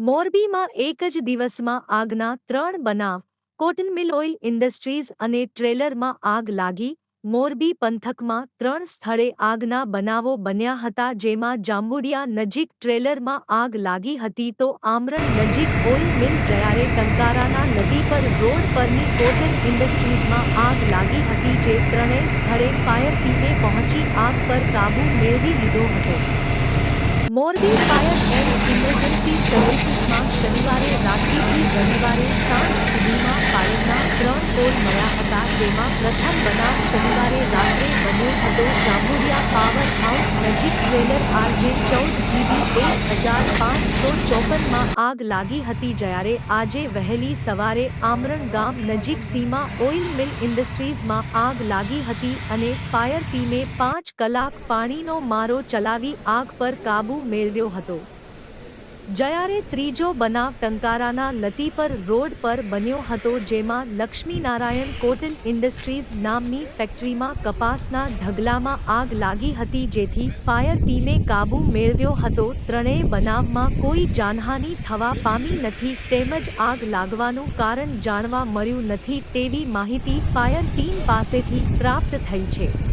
મોરબીમાં એક જ દિવસમાં આગના ત્રણ બનાવ કોટન મિલ ઓઇલ ઇન્ડસ્ટ્રીઝ અને ટ્રેલરમાં આગ લાગી, મોરબી પંથકમાં ત્રણ સ્થળે આગના બનાવો બન્યા હતા જેમાં જાંબુડિયા નજીક ટ્રેલરમાં આગ લાગી હતી તો આમરણ નજીક ઓઇલ મિલ જયારે ટંકારાના નદી પર રોડ પરની કોટન ઇન્ડસ્ટ્રીઝમાં આગ લાગી હતી જે ત્રણેય સ્થળે ફાયર ટીમે પહોંચી આગ પર કાબૂ મેળવી લીધો હતો. મોરબી ફાયર એન્ડ ઇમરજન્સી રાત્રિથી રવિવારે સાંજ સુધીમાં ફાયરના ત્રણ કોલ મળ્યા હતા, જેમાં પ્રથમ બનાવ શનિવારે રાત્રે બન્યો હતો. જાંબુડિયા પાવર હાઉસ નજીક ટ્રેલર આરજે ચૌદ જીબી એક હજાર પાંચસો ચોપનમાં આગ લાગી હતી જ્યારે આજે વહેલી સવારે આમરણ ગામ નજીક સીમા ઓઇલ મિલ ઇન્ડસ્ટ્રીઝમાં આગ લાગી હતી અને ફાયર ટીમે પાંચ કલાક પાણીનો મારો ચલાવી આગ પર કાબૂ મેળવ્યો હતો. જયારે ત્રીજો બનાવ ટંકારાના લતીપર રોડ પર બન્યો હતો, જેમાં લક્ષ્મીનારાયણ કોટન ઇન્ડસ્ટ્રીઝ નામની ફેક્ટરીમાં કપાસના ઢગલામાં આગ લાગી હતી, જેથી ફાયર ટીમે કાબૂ મેળવ્યો હતો. ત્રણેય બનાવમાં કોઈ જાનહાનિ થવા પામી નથી, તેમજ આગ લાગવાનું કારણ જાણવા મળ્યું નથી, તેવી માહિતી ફાયર ટીમ પાસેથી પ્રાપ્ત થઈ છે.